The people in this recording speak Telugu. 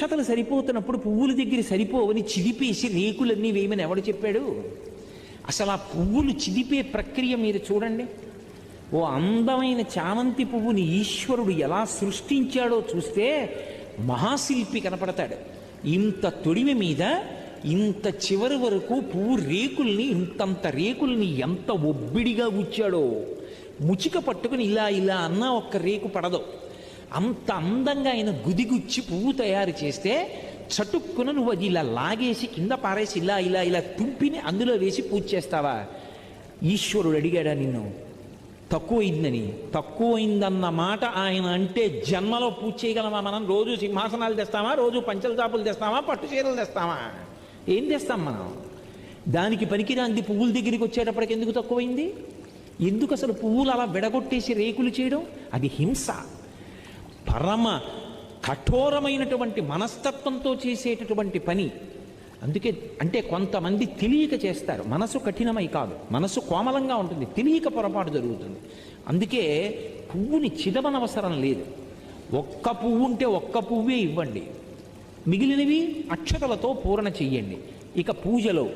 అక్షతలు సరిపోతున్నప్పుడు పువ్వుల దగ్గర సరిపోవని చిదిపేసి రేకులన్నీ వేయమని ఎవడు చెప్పాడు? అసలు ఆ పువ్వులు చిదిపే ప్రక్రియ మీరు చూడండి. ఓ అందమైన చామంతి పువ్వుని ఈశ్వరుడు ఎలా సృష్టించాడో చూస్తే మహాశిల్పి కనపడతాడు. ఇంత తొడిమి మీద ఇంత చివరి వరకు పువ్వు రేకుల్ని ఇంతంత రేకుల్ని ఎంత ఒబ్బిడిగా గుచ్చాడో ముచిక పట్టుకుని ఇలా ఇలా అన్నా ఒక్క రేకు పడదు. అంత అందంగా ఆయన గుదిగుచ్చి పువ్వు తయారు చేస్తే చటుక్కున నువ్వు అది ఇలా లాగేసి కింద పారేసి ఇలా ఇలా ఇలా తుంపిని అందులో వేసి పూజ చేస్తావా? ఈశ్వరుడు అడిగాడా నిన్ను తక్కువైందని తక్కువైందన్న మాట ఆయన అంటే జన్మలో పూజ చేయగలమా మనం? రోజు సింహాసనాలు తెస్తామా? రోజు పంచల చాపులు తెస్తామా? పట్టు చీరలు తెస్తామా? ఏం తెస్తాం మనం? దానికి పనికిరాంది పువ్వుల దగ్గరికి వచ్చేటప్పటికి ఎందుకు తక్కువైంది? ఎందుకు అసలు పువ్వులు అలా విడగొట్టేసి రేకులు చేయడం? అది హింస. పరమ కఠోరమైనటువంటి మనస్తత్వంతో చేసేటటువంటి పని. అందుకే అంటే కొంతమంది తెలియక చేస్తారు. మనసు కఠినమై కాదు. మనసు కోమలంగా ఉంటుంది. తెలియక పొరపాటు జరుగుతుంది. అందుకే పువ్వుని చిదవనవసరం లేదు. ఒక్క పువ్వు ఉంటే ఒక్క పువ్వే ఇవ్వండి. మిగిలినవి అక్షతలతో పూరణ చెయ్యండి. ఇక పూజలో